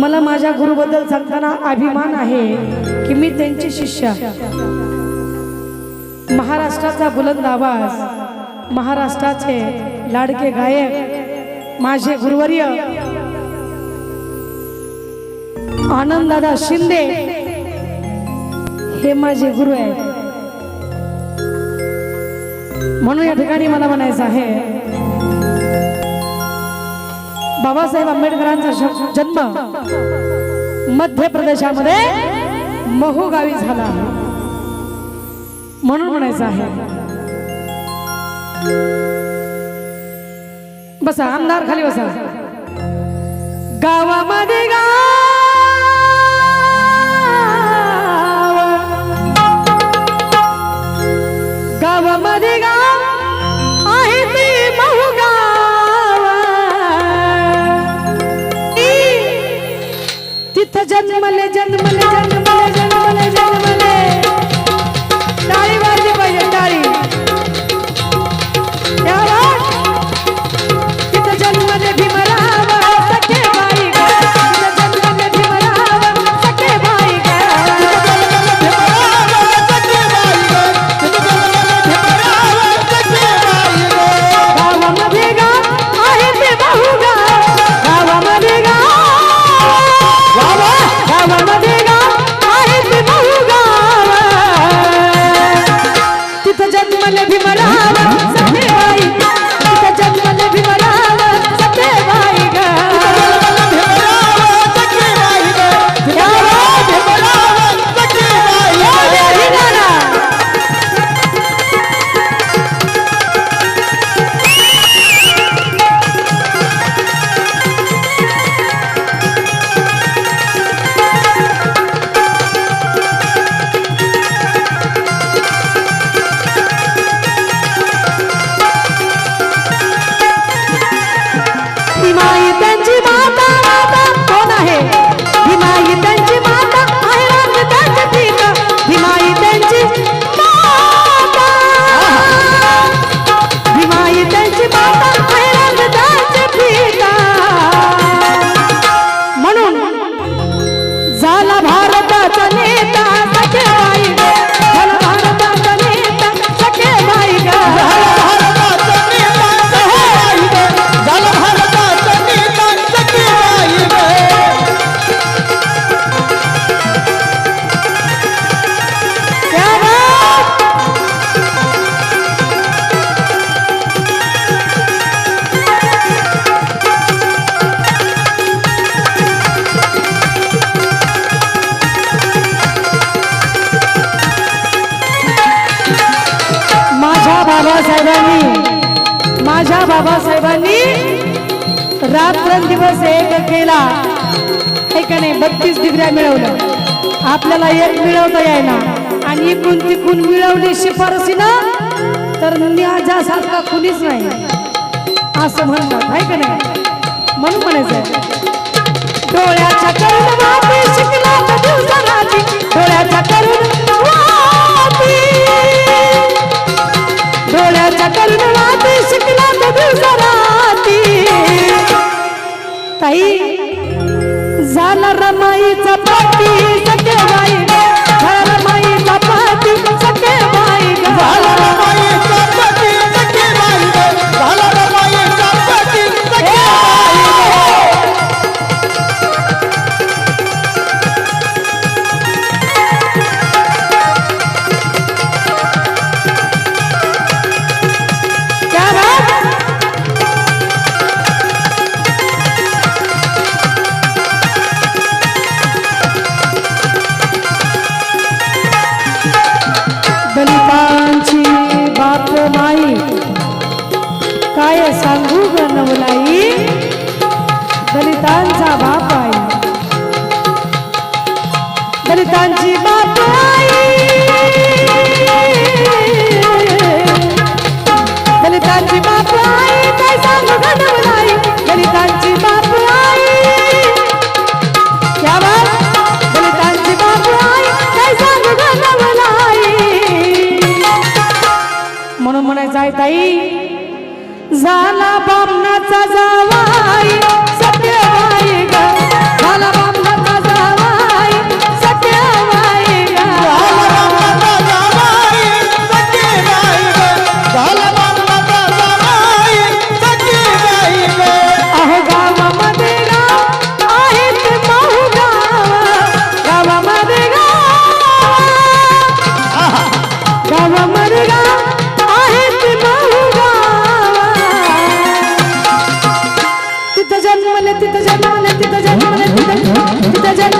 मला माझ्या गुरुबद्दल सांगताना अभिमान आहे की मी त्यांची शिष्य. महाराष्ट्राचा बुलंद आवाज महाराष्ट्राचे लाडके गायक माझे गुरुवर्य. आनंददादा शिंदे हे माझे गुरु आहेत. म्हणून या ठिकाणी मला म्हणायचं आहे बाबासाहेब आंबेडकरांचा जन्म मध्य प्रदेशामध्ये महू गावी झाला. आहे म्हणून म्हणायचं आहे. बसा आमदार खाली बसा. गावामध्ये बाबासाहेबांनी माझ्या बाबासाहेबांनी रात्रंदिवस एक केला. हे का नाही? बत्तीस डिग्र्या मिळवलं आपल्याला एक मिळवता यायला. आणि इकून तिकून मिळवली शिफारसीनं तर माझ्यासारखा कुणीच नाही. असं म्हणतात. आहे का नाही? म्हणून म्हणायचं डोळ्याच्या शिकला. ताई झाला रमाईचा पाटी सखे दलितांची काय सांगू दलितांची क्या बात? दलितांची काय सांगू म्हणून म्हणायचं आहे ताई झाला बामणाचा जावा. 谢谢大家。